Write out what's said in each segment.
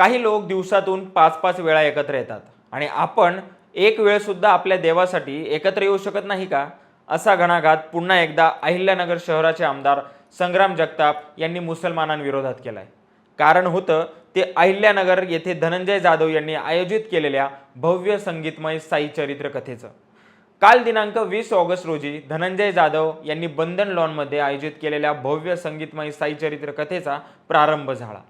काही लोक दिवसातून पाच पाच वेळा एकत्र येतात. आणि आपण एक वेळसुद्धा आपल्या देवासाठी एकत्र येऊ शकत नाही का? असा घणाघात पुन्हा एकदा अहिल्यानगर शहराचे आमदार संग्राम जगताप यांनी मुसलमानांविरोधात केला आहे कारण होतं ते अहिल्यानगर येथे धनंजय जाधव यांनी आयोजित केलेल्या भव्य संगीतमय साई चरित्र कथेचं. काल दिनांक वीस ऑगस्ट रोजी धनंजय जाधव यांनी बंधन लॉनमध्ये आयोजित केलेल्या भव्य संगीतमय साई चरित्र कथेचा प्रारंभ झाला.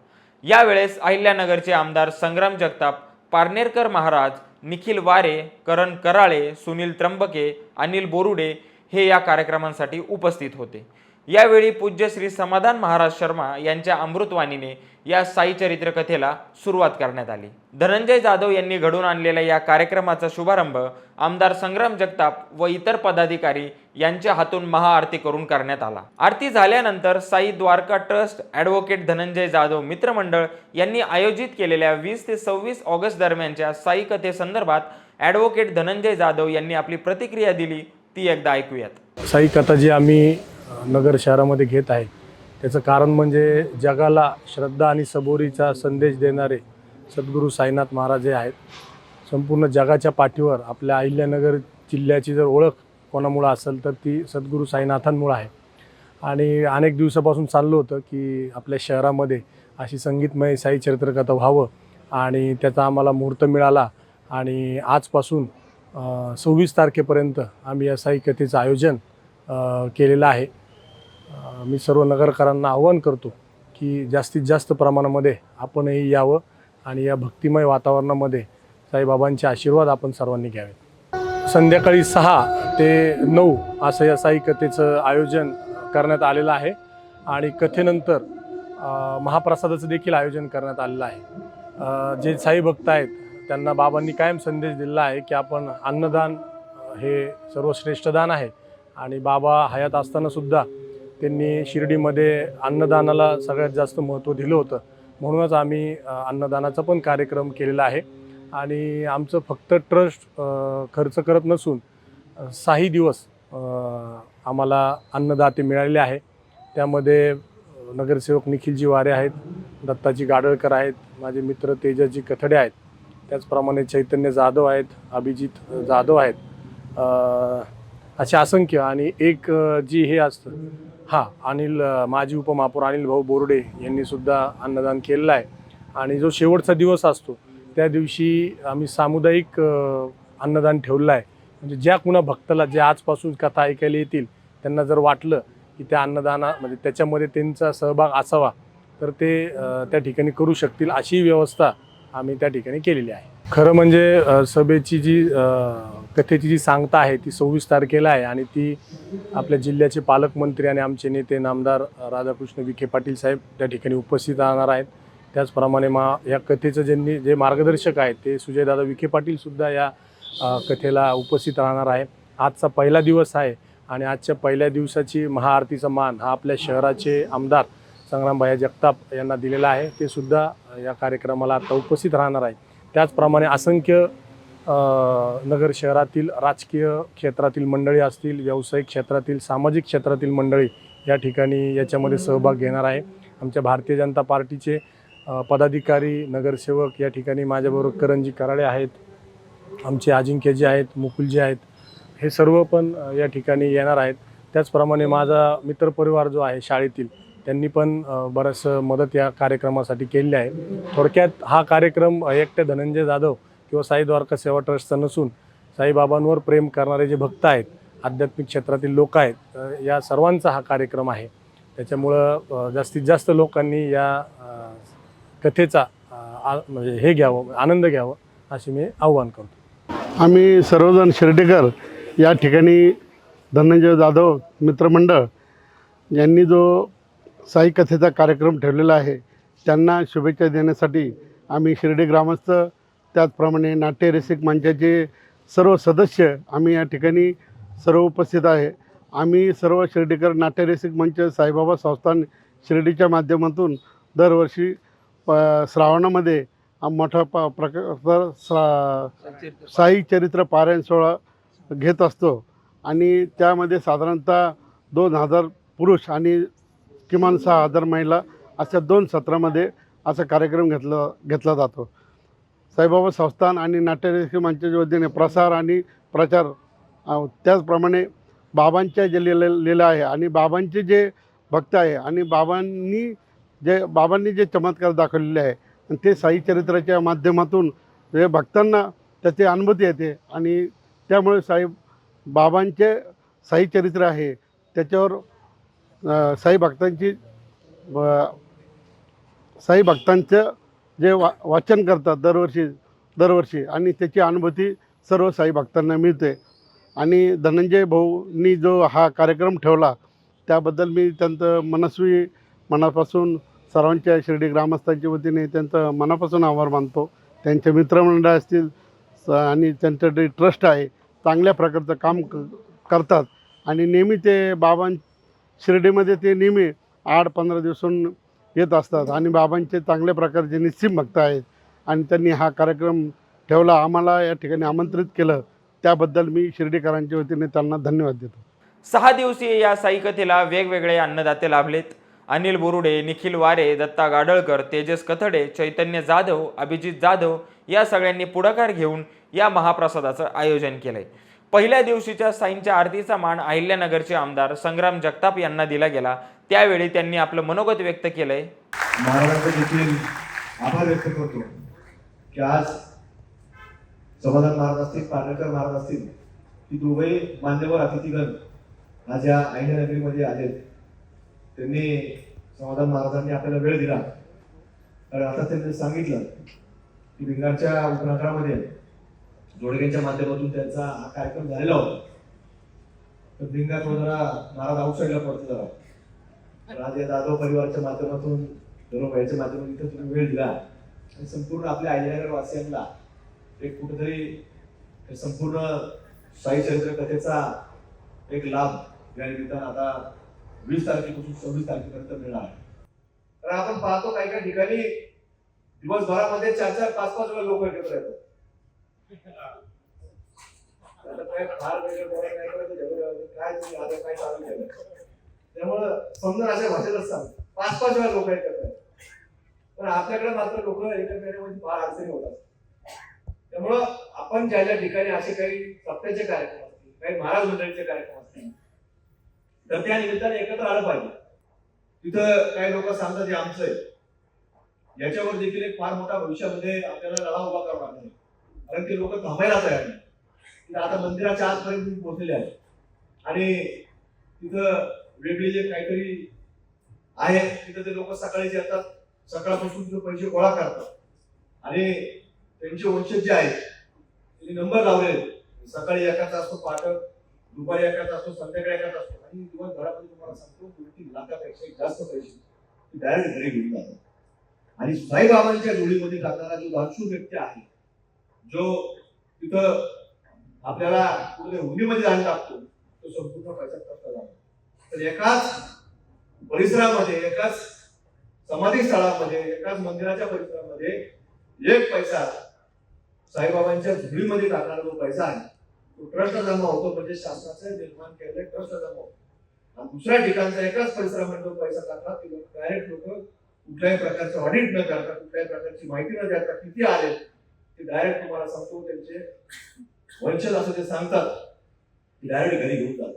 यावेळेस अहिल्यानगरचे आमदार संग्राम जगताप पारनेरकर महाराज निखिल वारे करण कराळे सुनील त्र्यंबके अनिल बोरुडे हे या कार्यक्रमांसाठी उपस्थित होते. यावेळी पूज्य श्री समाधान महाराज शर्मा यांच्या अमृतवाणीने या साई चरित्र कथेला सुरुवात करण्यात आली. धनंजय जाधव यांनी घडून आणलेल्या या कार्यक्रमाचा शुभारंभ आमदार संग्राम जगताप व इतर पदाधिकारी यांच्या हातून महाआरती करून करण्यात आला. आरती झाल्यानंतर साई द्वारका ट्रस्ट ॲडव्होकेट धनंजय जाधव मित्रमंडळ यांनी आयोजित केलेल्या वीस ते सव्वीस ऑगस्ट दरम्यानच्या साई कथेसंदर्भात ॲडव्होकेट धनंजय जाधव यांनी आपली प्रतिक्रिया दिली ती एकदा ऐकूयात. साई कथा जी आम्ही नगर शहरामध्ये घेत आहे. त्याचं कारण म्हणजे जगाला श्रद्धा आणि सबोरीचा संदेश देणारे सद्गुरू साईनाथ महाराज हे आहेत. संपूर्ण जगाच्या पाठीवर आपल्या अहिल्यानगर जिल्ह्याची जर ओळख कोणामुळं असेल तर ती सद्गुरू साईनाथांमुळं आहे. आणि अनेक दिवसापासून चाललं होतं की आपल्या शहरामध्ये अशी संगीतमय साई चरित्रकथा व्हावं आणि त्याचा आम्हाला मुहूर्त मिळाला आणि आजपासून सव्वीस तारखेपर्यंत आम्ही या साई कथेचं आयोजन केलेलं आहे. मी सर्व नगरकरांना आवाहन करतो की जास्तीत जास्त प्रमाणामध्ये आपणही यावं आणि या भक्तिमय वातावरणामध्ये साईबाबांचे आशीर्वाद आपण सर्वांनी घ्यावेत. संध्याकाळी सहा ते नऊ असं या साई कथेचं आयोजन करण्यात आलेलं आहे आणि कथेनंतर महाप्रसादाचं देखील आयोजन करण्यात आलेलं आहे. जे साई भक्त आहेत त्यांना बाबांनी कायम संदेश दिलेला आहे की आपण अन्नदान हे सर्वश्रेष्ठ दान आहे आणि बाबा हयात असतानासुद्धा त्यांनी शिर्डीमध्ये अन्नदानाला सगळ्यात जास्त महत्त्व दिलं होतं. म्हणूनच आम्ही अन्नदानाचा पण कार्यक्रम केलेला आहे. आणि आमचं फक्त ट्रस्ट खर्च करत नसून साही दिवस आम्हाला अन्नदाते मिळालेले आहे. त्यामध्ये नगरसेवक निखिलजी वारे आहेत दत्ताजी गाडळकर आहेत माझे मित्र तेजाजी कथडे आहेत. त्याचप्रमाणे चैतन्य जाधव आहेत अभिजित जाधव आहेत. असे असंख्य आणि एक जी हे असतं हां अनिल माजी उपमहापौर अनिल भाऊ बोर्डे यांनी सुद्धा अन्नदान केलेलं आहे. आणि जो शेवटचा दिवस असतो त्या दिवशी आम्ही सामुदायिक अन्नदान ठेवलं आहे. म्हणजे ज्या कुणा भक्ताला जे आजपासून कथा ऐकायला येतील त्यांना जर वाटलं की त्या अन्नदाना म्हणजे त्याच्यामध्ये त्यांचा सहभाग असावा तर ते त्या ठिकाणी करू शकतील अशी व्यवस्था आम्ही त्या ठिकाणी केलेली आहे. खरं म्हणजे अ, सभेची जी अ, कथेची जी सांगता आहे ती सव्वीस तारखेला आहे आणि ती आपल्या जिल्ह्याचे पालकमंत्री आणि आमचे नेते नामदार राधाकृष्ण विखे पाटील साहेब त्या ठिकाणी उपस्थित राहणार आहेत. त्याचप्रमाणे मा या कथेचं ज्यांनी जे मार्गदर्शक आहेत ते सुजयदादा विखे पाटीलसुद्धा या अ, कथेला उपस्थित राहणार आहे. आजचा पहिला दिवस आहे आणि आजच्या पहिल्या दिवसाची महाआरतीचा मान हा आपल्या शहराचे आमदार संग्रामभाया जगताप यांना दिलेला आहे. ते सुद्धा या कार्यक्रमाला आता उपस्थित राहणार आहे त्याचप्रमाणे असंख्य नगर शहरातील राजकीय क्षेत्रातील मंडळी असतील व्यावसायिक क्षेत्रातील सामाजिक क्षेत्रातील मंडळी या ठिकाणी याच्यामध्ये सहभाग घेणार आहे. आमच्या भारतीय जनता पार्टीचे पदाधिकारी नगरसेवक या ठिकाणी माझ्याबरोबर करंजी कराळे आहेत आमचे अजिंक्यजी आहेत मुकुलजी आहेत हे सर्व पण या ठिकाणी येणार आहेत. त्याचप्रमाणे माझा मित्रपरिवार जो आहे शाळेतील त्यांनी पण बरंचसं मदत या कार्यक्रमासाठी केलेली आहे. थोडक्यात हा कार्यक्रम एकट्या धनंजय जाधव किंवा साई द्वारका सेवा ट्रस्टचा नसून साईबाबांवर प्रेम करणारे जे भक्त आहेत आध्यात्मिक क्षेत्रातील लोक आहेत या सर्वांचा हा कार्यक्रम आहे. त्याच्यामुळं जास्तीत जास्त लोकांनी या कथेचा आ- म्हणजे हे घ्यावं आनंद घ्यावं असे मी आव्हान करतो. आम्ही सर्वजण शिर्डेकर या ठिकाणी धनंजय जाधव मित्रमंडळ यांनी जो साई कथेचा कार्यक्रम ठेवलेला आहे. त्यांना शुभेच्छा देण्यासाठी आम्ही शिर्डी ग्रामस्थ त्याचप्रमाणे नाट्य रसिक मंचाचे सर्व सदस्य आम्ही या ठिकाणी सर्व उपस्थित आहे. आम्ही सर्व शिर्डीकर नाट्य रसिक मंच साईबाबा संस्थान शिर्डीच्या माध्यमातून दरवर्षी प श्रावणामध्ये मोठा प प्रकार सा साई चरित्र पारायण सोहळा घेत असतो. आणि त्यामध्ये साधारणतः दोन हजार पुरुष आणि किमान सहा हजार महिला अशा दोन सत्रामध्ये असा कार्यक्रम घेतला घेतला जातो. साईबाबा संस्थान आणि नाट्यरसिक मंचाच्या वतीने प्रसार आणि प्रचार त्याचप्रमाणे बाबांच्या जे लिहिलं लिहिलं आहे आणि बाबांचे जे भक्त आहे आणि बाबांनी जे बाबांनी जे चमत्कार दाखवलेले आहे आणि ते साई चरित्राच्या माध्यमातून जे भक्तांना त्याची अनुभूती येते आणि त्यामुळे साई बाबांचे साई चरित्र आहे त्याच्यावर साई भक्तांची साई भक्तांचं जे वा वाचन करतात दरवर्षी दरवर्षी आणि त्याची अनुभूती सर्व साई भक्तांना मिळते. आणि धनंजय भाऊनी जो हा कार्यक्रम ठेवला त्याबद्दल मी त्यांचं मनस्वी मनापासून सर्वांच्या शिर्डी ग्रामस्थांच्या वतीने त्यांचं मनापासून आभार मानतो. त्यांचे मित्रमंडळ असतील आणि त्यांचं जे ट्रस्ट आहे चांगल्या प्रकारचं काम क करतात. आणि नेहमी ते बाबां शिर्डीमध्ये ते नेहमी आठ पंधरा दिवसून येत असतात. आणि बाबांचे चांगल्या प्रकारचे निश्चित भक्त आहेत आणि त्यांनी हा कार्यक्रम ठेवला आम्हाला या ठिकाणी आमंत्रित केलं त्याबद्दल मी शिर्डीकरांच्या वतीने त्यांना धन्यवाद देतो. सहा दिवसीय या साईकथेला वेगवेगळे अन्नदाते लाभलेत. अनिल बोरुडे निखिल वारे दत्ता गाडळकर तेजस कथडे चैतन्य जाधव अभिजित जाधव या सगळ्यांनी पुढाकार घेऊन या महाप्रसादाचं आयोजन केलं आहे पहिल्या दिवशीच्या साईंच्या आरतीचा मान अहिल्यानगरचे आमदार संग्राम जगताप यांना दिला गेला. त्यावेळी त्यांनी आपलं मनोगत व्यक्त केलंय. महाराजांचा देखील आभार व्यक्त करतो की आज समाधान महाराज असतील पार्लेकर महाराज असतील की दोघे मान्यवर अतिथीगण आज या अहिल्यानगरीमध्ये आलेत. त्यांनी समाधान महाराजांनी आपल्याला वेळ दिला. कारण आता त्यांनी सांगितलं की भिंगारच्या उपनगरामध्ये जोडग्यांच्या माध्यमातून त्यांचा हा कार्यक्रम झालेला होता. तर भिंगा थोडं जरा महाराज आउटसाईडला पडतो जरा. राजे जाधव परिवारच्या माध्यमातून धनुभाईच्या माध्यमातून इथं तुम्ही वेळ दिला. आणि संपूर्ण आपल्या अहिल्यानगर वासियांना एक कुठेतरी संपूर्ण साई चरित्र कथेचा एक लाभ या निमित्तानं आता वीस तारखेपासून सव्वीस तारखेपर्यंत मिळणार आहे. तर आपण पाहतो काही काही ठिकाणी दिवसभरामध्ये चार चार पाच पाच वेळा लोक एकत्र येतात. त्यामुळं समजा अशा भाषेत असतात पाच पाच वेळा लोक एकत्र आहेत. पण आपल्याकडे मात्र लोक एकत्र फार अडचणी होतात. त्यामुळं आपण ज्या ज्या ठिकाणी असे काही सप्त्याचे कार्यक्रम असतील काही महाराज मंडळीचे कार्यक्रम असतील तर त्या निमित्ताने एकत्र आलं पाहिजे. तिथं काही लोक सांगतात हे आमचं आहे. याच्यावर देखील एक फार मोठा भविष्यामध्ये आपल्याला लढा उभा करावा लागेल. कारण ते लोक थांबायला तयार नाही. आता मंदिराच्या आजपर्यंत तुम्ही पोहोचलेले आहे आणि तिथं वेगळी जे काहीतरी आहे तिथं ते लोक सकाळी येतात सकाळपासून तिथं पैसे गोळा करतात. आणि त्यांचे वंशज जे आहेत त्यांनी नंबर लावले. सकाळी एकाचा असतो पाठक दुपारी एकाचा असतो संध्याकाळी एकाचा असतो. आणि दिवसभरामध्ये तुम्हाला सांगतो दोन लाखापेक्षा जास्त पैसे डायरेक्ट घरी घेऊन जातात आणि साईबाबांच्या जोडीमध्ये जाणारा जो दानशूर व्यक्ती आहे जो तिथं आपल्याला कुठे हुंडीमध्ये जाण लागतो तो संपूर्ण पैसा खर्च झाला. तर एकाच परिसरामध्ये एकाच समाधी स्थळामध्ये एकाच मंदिराच्या परिसरामध्ये एक पैसा साईबाबांच्या झुडीमध्ये टाकणारा जो पैसा आहे तो ट्रस्ट जमा होतो. म्हणजे शासनाचं निर्माण केलेले ट्रस्ट जमा होतो. आणि दुसऱ्या ठिकाणचा एकाच परिसरामध्ये जो पैसा टाकला ते लोक डायरेक्ट लोक कुठल्याही प्रकारचं ऑडिट न करता कुठल्याही प्रकारची माहिती न देता किती आले ते डायरेक्ट तुम्हाला सांगतो त्यांचे वंशज असं ते सांगतात की डायरेक्ट घरी घेऊन जातात.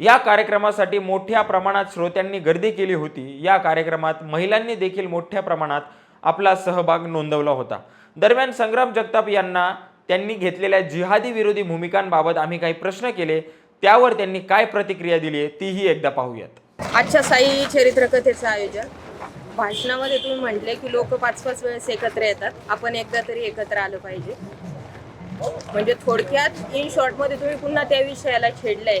या कार्यक्रमासाठी मोठ्या प्रमाणात श्रोत्यांनी गर्दी केली होती. या कार्यक्रमात महिलांनी देखील मोठ्या प्रमाणात आपला सहभाग नोंदवला होता. दरम्यान संग्राम जगताप यांना त्यांनी घेतलेल्या जिहादी विरोधी भूमिकांबाबत आम्ही काही प्रश्न केले. त्यावर त्यांनी काय प्रतिक्रिया दिली आहे तीही एकदा पाहूयात. आजच्या साई चरित्र कथेचं आयोजन. भाषणामध्ये तुम्ही म्हटले की लोक पाच पाच वेळेस एकत्र येतात. आपण एकदा तरी एकत्र आलं पाहिजे. म्हणजे थोडक्यात इन शॉर्टमध्ये तुम्ही पुन्हा त्या विषयाला छेडलंय.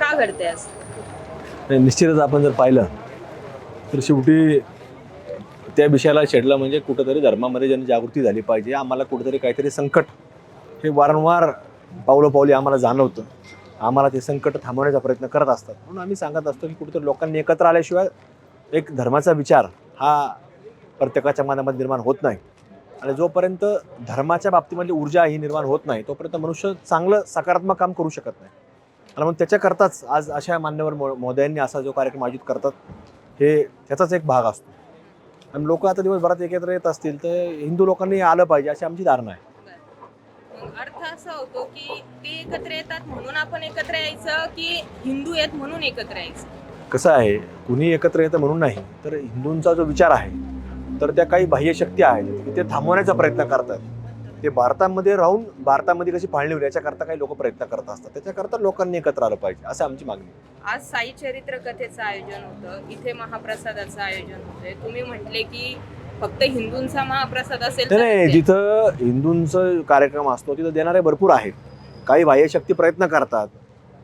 का घडते असं? निश्चितच आपण जर पाहिलं तर शेवटी त्या विषयाला छेडलं म्हणजे कुठंतरी धर्मामध्ये जनजागृती झाली पाहिजे. आम्हाला कुठंतरी काहीतरी संकट हे वारंवार पावलं पावली आम्हाला जाणवतं. आम्हाला ते संकट थांबवण्याचा प्रयत्न करत असतात. म्हणून आम्ही सांगत असतो की कुठेतरी लोकांनी एकत्र आल्याशिवाय एक धर्माचा विचार हा प्रत्येकाच्या मनामध्ये निर्माण होत नाही. आणि जोपर्यंत धर्माच्या बाबतीमध्ये ऊर्जा ही निर्माण होत नाही तोपर्यंत मनुष्य चांगलं सकारात्मक काम करू शकत नाही. आणि मग त्याच्याकरताच आज अशा मान्यवर मो- महोदयांनी असा जो कार्यक्रम आयोजित करतात हे त्याचाच एक भाग असतो. आणि लोक आता दिवसभरात एकत्र येत असतील तर हिंदू लोकांनी आलं पाहिजे अशी आमची धारणा आहे. अर्थ असा होतो की ते एकत्र येतात म्हणून आपण एकत्र यायचं की हिंदू आहेत म्हणून एकत्र यायचं? कसं आहे कुणी एकत्र येतं म्हणून नाही तर हिंदूंचा जो विचार आहे तर त्या काही बाह्य शक्ती आहेत की ते थांबवण्याचा प्रयत्न करतात. ते भारतामध्ये राहून भारतामध्ये कशी फाळणी होईल याच्याकरता काही लोक प्रयत्न करत असतात. त्याच्याकरता लोकांनी एकत्र आलं पाहिजे असं आमची मागणी. आज साई चरित्र कथेचं आयोजन होतं इथे महाप्रसादाचं आयोजन होतंय. तुम्ही म्हटले की फक्त हिंदूंचा महाप्रसाद असेल तर नाही ते- जिथं हिंदूंचं कार्यक्रम असतो तिथं देणारे भरपूर आहेत. काही बाह्य शक्ती प्रयत्न करतात.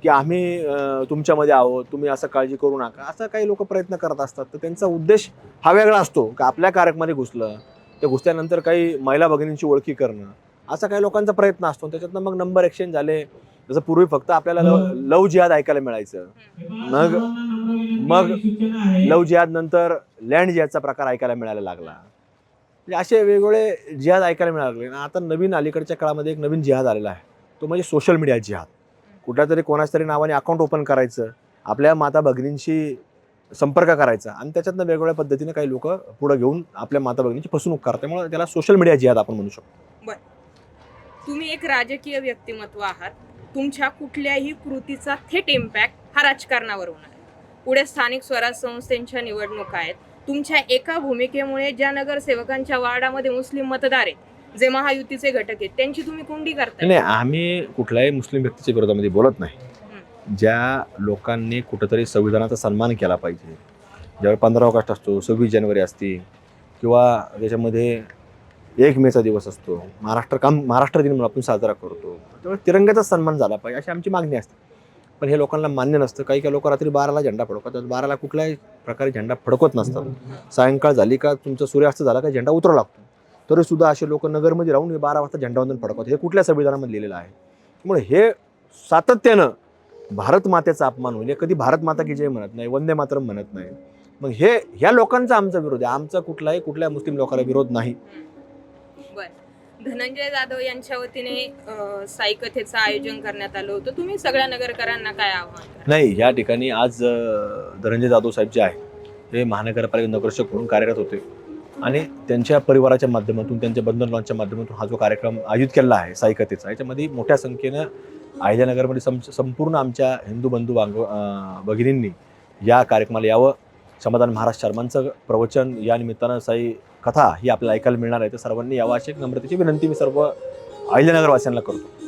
की आम्ही तुमच्यामध्ये आहोत तुम्ही असं काळजी करू नका. असं काही लोक प्रयत्न करत असतात. तर त्यांचा उद्देश हा वेगळा असतो का आपल्या कार्यक्रमामध्ये घुसलं त्या घुसल्यानंतर काही महिला भगिनींची ओळखी करणं असा काही लोकांचा प्रयत्न असतो. त्याच्यातनं मग नंबर एक्सचेंज झाले. जसं पूर्वी फक्त आपल्याला लव जिहाद ऐकायला मिळायचं. मग मग लव जिहाद नंतर लँड जिहादचा प्रकार ऐकायला मिळायला लागला. म्हणजे असे वेगवेगळे जिहाद ऐकायला मिळायला लागले आता नवीन अलीकडच्या काळामध्ये एक नवीन जिहाद आलेला आहे. तो म्हणजे सोशल मीडिया जिहाद. कुठल्या तरी कोणाच्या तरी नावाने अकाउंट ओपन करायचं आपल्या माता भगिनींशी संपर्क करायचा आणि त्याच्यातनं वेगवेगळ्या पद्धतीने काही लोक पुढे घेऊन आपल्या माता भगिनीची फसवणूक करतात. त्यामुळे त्याला सोशल मीडिया जिहाद आपण म्हणू शकतो. तुम्ही एक राजकीय व्यक्तिमत्व आहात. तुमच्या कुठल्याही कृतीचा थेट इम्पॅक्ट हा राजकारणावर होणार आहे. पुढे स्थानिक स्वराज संस्थेच्या निवडणुका आहेत. तुमच्या एका भूमिकेमुळे ज्या नगरसेवकांच्या वार्डामध्ये मुस्लिम मतदार आहेत जे महायुतीचे घटक आहेत त्यांची तुम्ही कोंडी करताय? नाही आम्ही कुठल्याही मुस्लिम व्यक्तीच्या विरोधामध्ये बोलत नाही. ज्या लोकांनी कुठंतरी संविधानाचा सन्मान केला पाहिजे ज्यावेळी पंधरा ऑगस्ट असतो सव्वीस जानेवारी असते किंवा त्याच्यामध्ये एक मेचा दिवस असतो महाराष्ट्र काम महाराष्ट्र दिन म्हणून आपण साजरा करतो त्यामुळे तिरंग्याचा सन्मान झाला पाहिजे अशी आमची मागणी असते. पण हे लोकांना मान्य नसतं. काही काही लोक रात्री बाराला झेंडा फडकवतात. बाराला कुठल्याही प्रकारे झेंडा फडकवत नसतात. सायंकाळ झाली का तुमचा सूर्यास्त झाला का झेंडा उतरावा लागतो. तरी सुद्धा असे लोक नगरमध्ये राहून हे बारा वाजता झेंडावंदन फडकवतात. हे कुठल्या संविधानामध्ये लिहिलेलं आहे? त्यामुळे हे सातत्यानं भारत मातेचा अपमान होईल. कधी भारत माता की जय म्हणत नाही वंदे मातरम म्हणत नाही. मग हे ह्या लोकांचा आमचा विरोध आहे. आमचा कुठलाही कुठल्या मुस्लिम लोकांना विरोध नाही. धनंजय जाधव यांच्या वतीने साई कथेचं आयोजन करण्यात आलं होतं. तुम्ही सगळ्या नगरकरांना काय आव्हान? नाही या ठिकाणी आज धनंजय जाधव साहेब जे आहे ते महानगरपालिका नगरसेवक म्हणून कार्यरत होते. आणि त्यांच्या परिवाराच्या माध्यमातून त्यांच्या बंधन लॉनच्या माध्यमातून हा जो कार्यक्रम आयोजित केला आहे साई कथेचा याच्यामध्ये मोठ्या संख्येनं अहिल्यानगरमध्ये सं संपूर्ण आमच्या हिंदू बंधू बांग भगिनींनी या कार्यक्रमाला यावं. समाधान महाराज शर्मांचं प्रवचन या निमित्तानं साई कथा ही आपल्याला ऐकायला मिळणार आहे. तर सर्वांनी यावं अशी एक नम्रतेची विनंती मी सर्व अहिल्यानगरवासियांना करतो.